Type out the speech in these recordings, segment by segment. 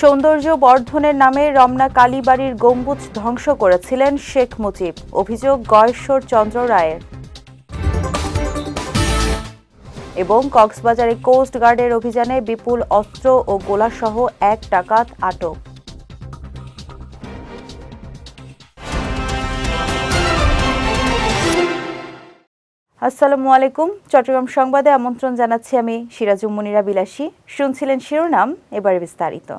সৌন্দর্য বর্ধনের নামে রমনা কালীবাড়ির গম্বুজ ধ্বংস করেছিলেন শেখ মুজিব। অভিযোগ গয়েশ্বর চন্দ্র রায়ের। এবং কক্সবাজারে কোস্ট গার্ডের অভিযানে বিপুল অস্ত্র ও গোলাসহ এক ডাকাত আটক। আসসালামু আলাইকুম। চট্টগ্রাম সংবাদে আমন্ত্রণ জানাচ্ছি আমি সিরাজুম মুনিরা বিলাসী। শুনছিলেন শিরোনাম, এবারে বিস্তারিত।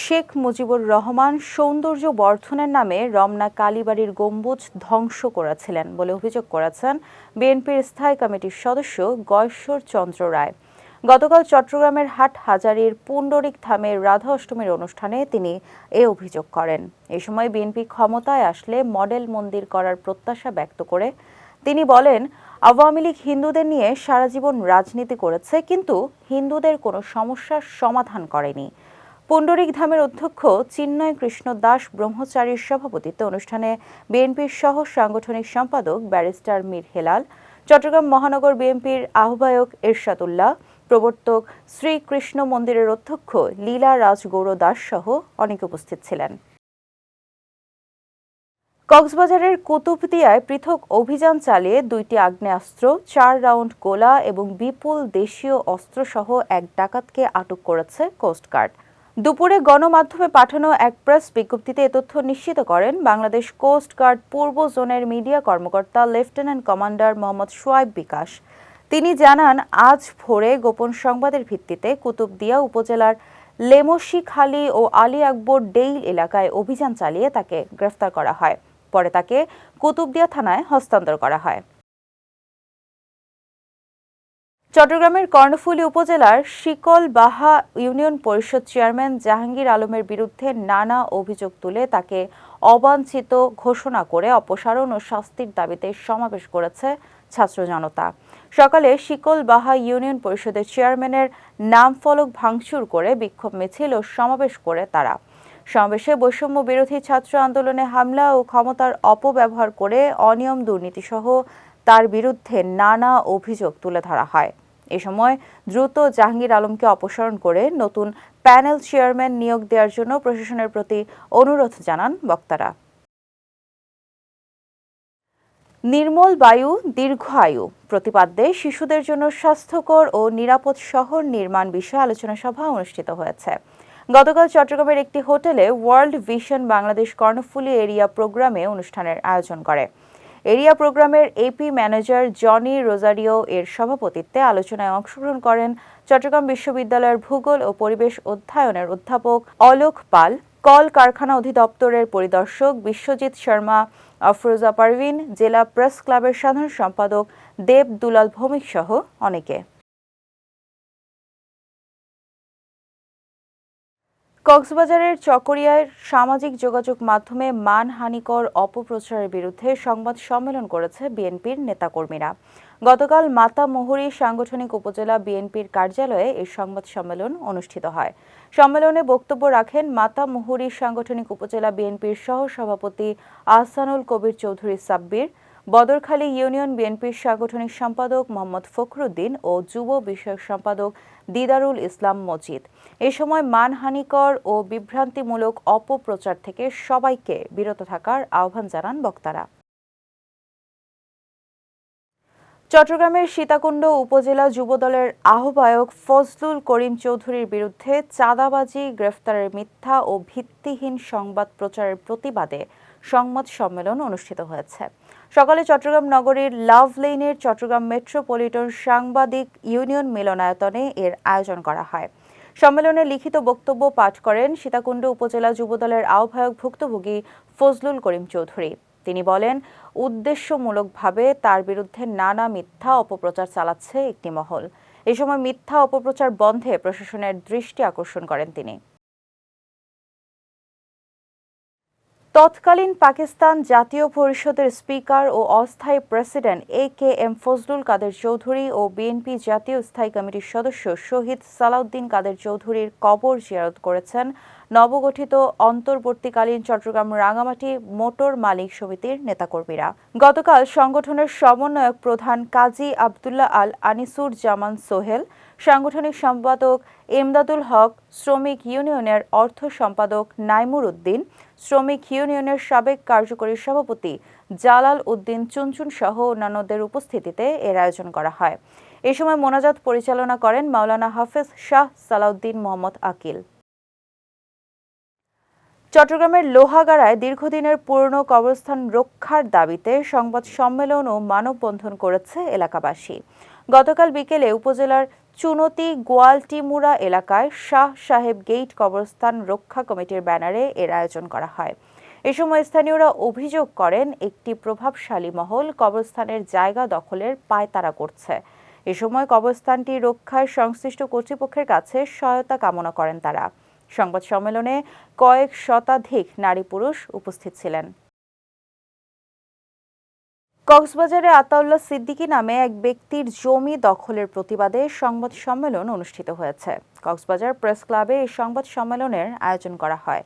শেখ মুজিবুর রহমান সৌন্দর্য বর্ধনের নামে রমনা কালীবাড়ির গম্বুজ ধ্বংস করেছিলেন বলে অভিযোগ করেছেন বিএনপির স্থায়ী কমিটির সদস্য গয়েশ্বর চন্দ্র রায়। গতকাল চট্টগ্রামের হাট হাজারির পুণ্ডরিক ধামের রাধা অষ্টমীর অনুষ্ঠানে তিনি এ অভিযোগ করেন। এ সময় বিএনপি ক্ষমতায় আসলে মডেল মন্দির করার প্রত্যাশা ব্যক্ত করে তিনি বলেন, আওয়ামী লীগ হিন্দুদের নিয়ে সারা জীবন রাজনীতি করেছে, কিন্তু হিন্দুদের কোনো সমস্যার সমাধান করেনি। পুণ্ডরিক ধামের অধ্যক্ষ চিন্ময় কৃষ্ণ দাস ব্রহ্মচারীর সভাপতিত্বে অনুষ্ঠানে বিএনপির সহ সাংগঠনিক সম্পাদক ব্যারিস্টার মীর হেলাল, চট্টগ্রাম মহানগর বিএনপির আহ্বায়ক এরশাদুল্লাহ, প্রবর্তক শ্রীকৃষ্ণ মন্দিরের অধ্যক্ষ লীলা রাজগৌর দাস সহ অনেকে উপস্থিত ছিলেন। কক্সবাজারের কুতুবদিয়ায় পৃথক অভিযান চালিয়ে দুইটি আগ্নেয়াস্ত্র, চার রাউন্ড গোলা এবং বিপুল দেশীয় অস্ত্রসহ এক ডাকাতকে আটক করেছে কোস্টগার্ড। দুপুরে গণমাধ্যমে পাঠানো এক প্রেস বিজ্ঞপ্তিতে এ তথ্য নিশ্চিত করেন বাংলাদেশ কোস্ট গার্ড পূর্ব জোনের মিডিয়া কর্মকর্তা লেফটেন্যান্ট কমান্ডার মোহাম্মদ সোয়াইব বিকাশ। তিনি জানান, আজ ভোরে গোপন সংবাদের ভিত্তিতে কুতুবদিয়া উপজেলার লেমসিখালী ও আলী আকবর ডেইল এলাকায় অভিযান চালিয়ে তাকে গ্রেফতার করা হয়। পরে তাকে কুতুবদিয়া থানায় হস্তান্তর করা হয়। চট্টগ্রামের কর্ণফুলী উপজেলার শিকল বাহা ইউনিয়ন পরিষদ চেয়ারম্যান জাহাঙ্গীর আলমের বিরুদ্ধে নানা অভিযোগ তুলে তাকে অবাঞ্ছিত ঘোষণা করে অপসারণ ও শাস্তির দাবিতে সমাবেশ করেছে ছাত্র জনতা। সকালে শিকল বাহা ইউনিয়ন পরিষদের চেয়ারম্যানের নাম ফলক ভাঙচুর করে বিক্ষোভ মিছিল ও সমাবেশ করে তারা। সমাবেশে বৈষম্য বিরোধী ছাত্র আন্দোলনে হামলা ও ক্ষমতার অপব্যবহার করে অনিয়ম দুর্নীতিসহ তার বিরুদ্ধে নানা অভিযোগ তুলে ধরা হয়। এ সময় দ্রুত জাহাঙ্গীর আলমকে অপসারণ করে নতুন প্যানেল চেয়ারম্যান নিয়োগ দেওয়ার জন্য প্রশাসনের প্রতি অনুরোধ জানান বক্তারা। নির্মল বায়ু, দীর্ঘ আয়ু প্রতিপাদ্যে শিশুদের জন্য স্বাস্থ্যকর ও নিরাপদ শহর নির্মাণ বিষয়ে আলোচনা সভা অনুষ্ঠিত হয়েছে। গতকাল চট্টগ্রামের একটি হোটেলে World Vision Bangladesh Karnaphuli area প্রোগ্রামে অনুষ্ঠানের আয়োজন করে। এরিয়া প্রোগ্রামের এপি ম্যানেজার জনি রোজারিও এর সভাপতিত্বে আলোচনায় অংশগ্রহণ করেন চট্টগ্রাম বিশ্ববিদ্যালয়ের ভূগোল ও পরিবেশ অধ্যয়নের অধ্যাপক অলোক পাল, কল কারখানা অধিদপ্তরের পরিদর্শক বিশ্বজিৎ শর্মা, আফরোজা পারভিন, জেলা প্রেস ক্লাবের সাধারণ সম্পাদক দেব দুলাল ভৌমিক সহ অনেকে। কক্সবাজারের চকরিয়ায় সামাজিক যোগাযোগ মাধ্যমে মানহানিকর অপপ্রচারের বিরুদ্ধে সংবাদ সম্মেলন করেছে বিএনপির নেতাকর্মীরা। গতকাল মাতামুহুরী সাংগঠনিক উপজেলা বিএনপির কার্যালয়ে এই সংবাদ সম্মেলন অনুষ্ঠিত হয়। সম্মেলনে বক্তব্য রাখেন মাতা মাতামুহুরী সাংগঠনিক উপজেলা বিএনপির সহ সভাপতি আহসানুল কবির চৌধুরী সাব্বির বদরখালী ইউনিয়ন বিএনপির সাংগঠনিক সম্পাদক মোহাম্মদ ফখরুদ্দিন ও যুব বিষয়ক সম্পাদক দিদারুল ইসলাম মজিদ। এ সময় মানহানিকর ও বিভ্রান্তিমূলক অপপ্রচার থেকে সবাইকে বিরত থাকার আহ্বান জানান বক্তারা। চট্টগ্রামের সীতাকুণ্ড উপজেলা যুবদলের আহ্বায়ক ফজলুল করিম চৌধুরীর বিরুদ্ধে চাঁদাবাজি, গ্রেফতারের মিথ্যা ও ভিত্তিহীন সংবাদ প্রচারের প্রতিবাদে সংবাদ সম্মেলন অনুষ্ঠিত হয়েছে। সকালে চট্টগ্রাম নগরীর লাভ লেনের চট্টগ্রাম মেট্রোপলিটন সাংবাদিক ইউনিয়ন মিলনায়তনে এর আয়োজন করা হয়। সম্মেলনে লিখিত বক্তব্য পাঠ করেন সীতাকুণ্ড উপজেলা যুবদলের আহ্বায়ক ভুক্তভোগী ফজলুল করিম চৌধুরী। তিনি বলেন, উদ্দেশ্যমূলকভাবে তার বিরুদ্ধে নানা মিথ্যা অপপ্রচার চালাচ্ছে একটি মহল। এই সময় মিথ্যা অপপ্রচার বন্ধে প্রশাসনের দৃষ্টি আকর্ষণ করেন তিনি। তৎকালীন পাকিস্তান জাতীয় পরিষদের স্পিকার ও অস্থায়ী president A K M Fazlul Quader Chowdhury O BNP জাতীয় স্থায়ী কমিটির সদস্য শহীদ সালাউদ্দিন কাদের চৌধুরীর কবর জিয়ারত করেছেন। নবগঠিত অন্তর্বর্তীকালীন চট্টগ্রাম রাঙামাটি মোটর মালিক সমিতির নেতাকর্মীরা। গতকাল সংগঠনের সমন্বয়ক প্রধান কাজী আবদুল্লাহ আল আনিসুর জামান সোহেল, সাংগঠনিক সম্পাদক এমদাদুল হক, শ্রমিক ইউনিয়নের অর্থ সম্পাদক নাইমুর উদ্দিন, শ্রমিক ইউনিয়নের সাবেক কার্যকরী সভাপতি জালাল উদ্দিন চুনচুন সহ অন্যান্যদের উপস্থিতিতে এর আয়োজন করা হয়। এ সময় মোনাজাত পরিচালনা করেন মাওলানা হাফেজ শাহ সালাউদ্দিন মোহাম্মদ আকিল। চট্টগ্রামের লোহাগাড়ায় দীর্ঘদিনের পুরনো কবরস্থান রক্ষার দাবিতে সংবাদ সম্মেলন ও মানববন্ধন করেছে এলাকাবাসী। গতকাল বিকেলে উপজেলার চুনতি গোয়ালটিমুড়া এলাকায় শাহ সাহেব গেইট কবরস্থান রক্ষা কমিটির ব্যানারে এর আয়োজন করা হয়। এ সময় স্থানীয়রা অভিযোগ করেন, একটি প্রভাবশালী মহল কবরস্থানের জায়গা দখলের পায়তারা করছে। এ সময় কবরস্থানটি রক্ষায় সংশ্লিষ্ট কর্তৃপক্ষের কাছে সহায়তা কামনা করেন তারা। সংবাদ সম্মেলনে কয়েক শতাধিক নারী পুরুষ উপস্থিত ছিলেন। কক্সবাজারে আতাউল্লাহ সিদ্দিকী নামে এক ব্যক্তির জমি দখলের প্রতিবাদে সংবাদ সম্মেলন অনুষ্ঠিত হয়েছে। কক্সবাজার প্রেস ক্লাবে এই সংবাদ সম্মেলনের আয়োজন করা হয়।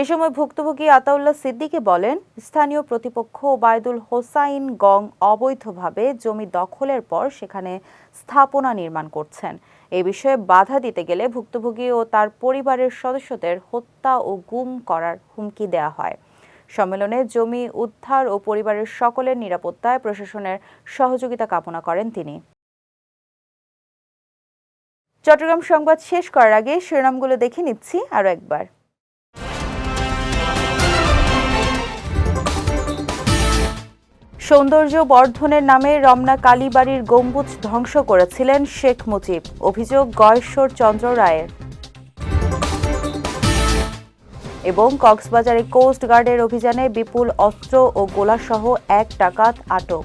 এ সময় ভুক্তভোগী আতাউল্লাহ সিদ্দিকী বলেন, স্থানীয় প্রতিপক্ষ ওবায়দুল হোসাইন গং অবৈধভাবে জমি দখলের পর সেখানে স্থাপনা নির্মাণ করছেন। এ বিষয়ে বাধা দিতে গেলে ভুক্তভোগী ও তার পরিবারের সদস্যদের হত্যা ও গুম করার হুমকি দেওয়া হয়। সম্মেলনে জমি উদ্ধার ও পরিবারের সকলের নিরাপত্তায় প্রশাসনের সহযোগিতা কামনা করেন তিনি। চট্টগ্রাম সংবাদ শেষ করার আগে শিরোনামগুলো দেখে নিচ্ছি আরও একবার। সৌন্দর্য বর্ধনের নামে রমনা কালীবাড়ির গম্বুজ ধ্বংস করেছিলেন শেখ মুজিব। অভিযোগ গয়েশ্বর চন্দ্র রায়ের। এবং কক্সবাজারে কোস্ট গার্ডের অভিযানে বিপুল অস্ত্র ও গোলাসহ এক ডাকাত আটক।